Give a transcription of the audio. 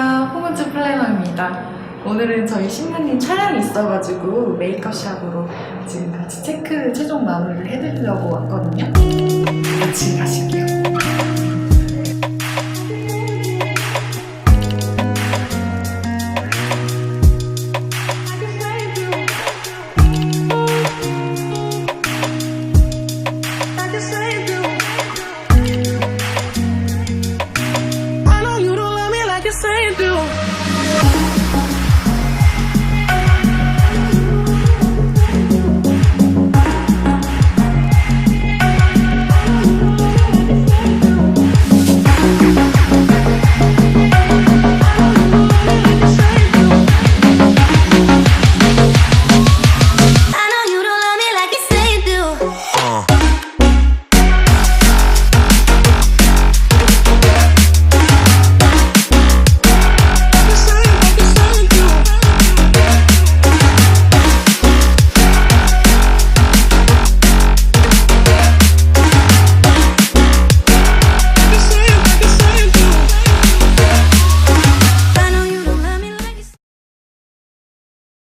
안녕하세요. 홍은주 플래너입니다. 오늘은 저희 신부님 촬영이 있어가지고 메이크업 샵으로 지금 같이 체크 최종 마무리를 해드리려고 왔거든요. 같이 가실게요. can do.